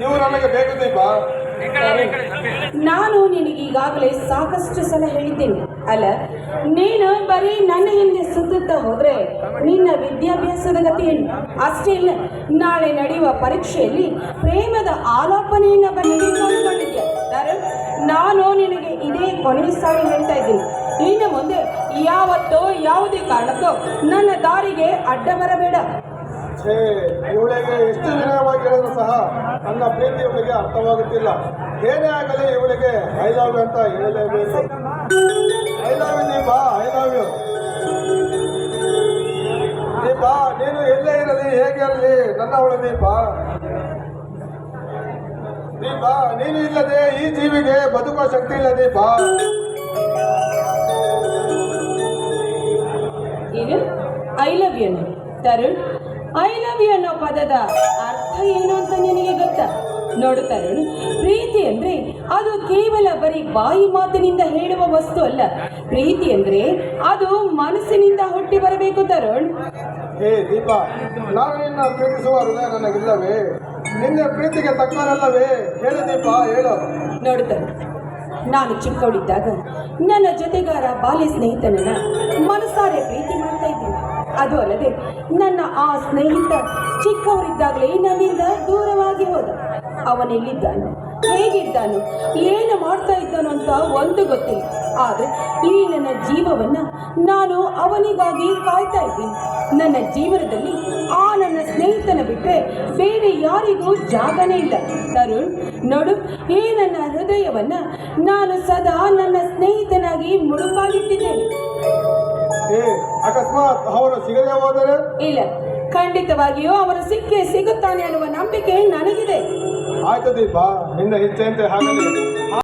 ನೀವು ನನಗೆ ಬೇಕು ನಾನು ನಿನಗೀಗಾಗಲೇ ಸಾಕಷ್ಟು ಸಲ ಹೇಳಿದ್ದೀನಿ. ಅಲ್ಲ, ನೀನು ಬರೀ ನನ್ನ ಹಿಂದೆ ಸುತ್ತುತ್ತಾ ಹೋದ್ರೆ ನಿನ್ನ ವಿದ್ಯಾಭ್ಯಾಸದ ಗತಿ ಏನು? ಅಷ್ಟೇ ಇಲ್ಲ, ನಾಳೆ ನಡೆಯುವ ಪರೀಕ್ಷೆಯಲ್ಲಿ ಪ್ರೇಮದ ಆಲೋಪನೆಯನ್ನ ಬರಬೇಕು ಅಂದ್ಕೊಂಡಿದ್ಯಾ ನಾನು ನಿನಗೆ ಇದೇ ಕೊನೆಯ ಸಾರಿ ಹೇಳ್ತಾ ಇದ್ದೀನಿ. ಇನ್ನು ಮುಂದೆ ಯಾವತ್ತೋ ಯಾವುದೇ ಕಾರಣಕ್ಕೋ ನನ್ನ ದಾರಿಗೆ ಅಡ್ಡ ಬರಬೇಡ. ಛೇ ಇವಳಿಗೆ ಎಷ್ಟು ವಿನಯವಾಗಿ ಹೇಳಿದ್ರು ಸಹ ನನ್ನ ಪ್ರೀತಿ ಇವಳಿಗೆ ಅರ್ಥವಾಗುತ್ತಿಲ್ಲ. ಏನೇ ಆಗಲಿ ಇವಳಿಗೆ ಐ ಲವ್ ಯು ಅಂತ ಹೇಳಲೇಬೇಕು. ಐ ಲವ್ ಯು ಬಾ ಐ ಲವ್ ಯು ನೀ ಬಾ ನೀನು ಎಲ್ಲೇ ಇರಲಿ, ಹೇಗೆ ಇರಲಿ ನನ್ನ ಉಳಿದಿ ಬಾ ನೀ ಬಾ ನೀನು ಇಲ್ಲದೆ ಈ ಜೀವಿಗೆ ಬದುಕುವ ಶಕ್ತಿ ಇಲ್ಲ, ದೀಪ. ಬಾ I love you Tarun I love you ಅನ್ನೋ ಪದದ ಅರ್ಥ ಏನು ಅಂತ ನಿನಗೆ ಗೊತ್ತಾ? ನೋಡು ತರುಣ್ ಪ್ರೀತಿ ಅಂದ್ರೆ ಅದು ಕೇವಲ ಬರೀ ಬಾಯಿ ಮಾತಿನಿಂದ ಹೇಳುವ ವಸ್ತು ಅಲ್ಲ. ಪ್ರೀತಿ ಅಂದ್ರೆ ಅದು ಮನಸ್ಸಿನಿಂದ ಹುಟ್ಟಿ ಬರಬೇಕು ತರುಣ್. ಹೇ ದೀಪಾ ನಾನು ನಿನ್ನ ಪ್ರೀತಿಸುವ ಹೃದಯ ನನಗಿಲ್ಲವೇ? ನಿನ್ನ ಪ್ರೀತಿಗೆ ತಕ್ಕನಲ್ಲವೇ ಹೇಳು ದೀಪ ಹೇಳು. ನೋಡು ತರುಣ್ ನಾನು ಚಿಕ್ಕವಳಿದ್ದಾಗ ನನ್ನ ಜೊತೆಗಾರ ಬಾಲ್ಯ ಸ್ನೇಹಿತನನ್ನ ಮನಸಾರೆ ಪ್ರೀತಿ ಮಾಡ್ತಾ ಇದ್ದೀನಿ ಅದು ಅಲ್ಲದೆ ನನ್ನ ಆ ಸ್ನೇಹಿತ ಚಿಕ್ಕವರಿದ್ದಾಗಲೇ ನನ್ನಿಂದ ದೂರವಾಗಿ ಹೋದ. ಅವನೆಲ್ಲಿದ್ದಾನು ಹೇಗಿದ್ದಾನು ಏನು ಮಾಡ್ತಾ ಇದ್ದಾನು ಅಂತ ಒಂದು ಗೊತ್ತಿಲ್ಲ. ಆದರೆ ಈ ನನ್ನ ಜೀವವನ್ನ ನಾನು ಅವನಿಗಾಗಿ ಕಾಯ್ತಾ ಇದ್ದೀನಿ. ನನ್ನ ಜೀವನದಲ್ಲಿ ಆ ನನ್ನ ಸ್ನೇಹಿತನ ಬಿಟ್ಟರೆ ಬೇರೆ ಯಾರಿಗೂ ಜಾಗನೇ ಇಲ್ಲ. ತರುಣ್ ನೋಡು ಈ ನನ್ನ ಹೃದಯವನ್ನ ನಾನು ಸದಾ ನನ್ನ ಸ್ನೇಹಿತನಾಗಿ ಮುಳುಪಾಗಿಟ್ಟಿದ್ದೇನೆ ಅಕಸ್ಮಾತ್ ಅವರು ಸಿಗದೆ ಹೋದರೆ? ಇಲ್ಲ ಖಂಡಿತವಾಗಿಯೂ ಅವರು ಸಿಕ್ಕೇ ಸಿಗುತ್ತಾನೆ ಅನ್ನುವ ನಂಬಿಕೆ ನನಗಿದೆ ಆಯ್ತು ದೀಪ ನಿನ್ನ ಇಚ್ಛೆಯಂತೆ ಆಗಲಿ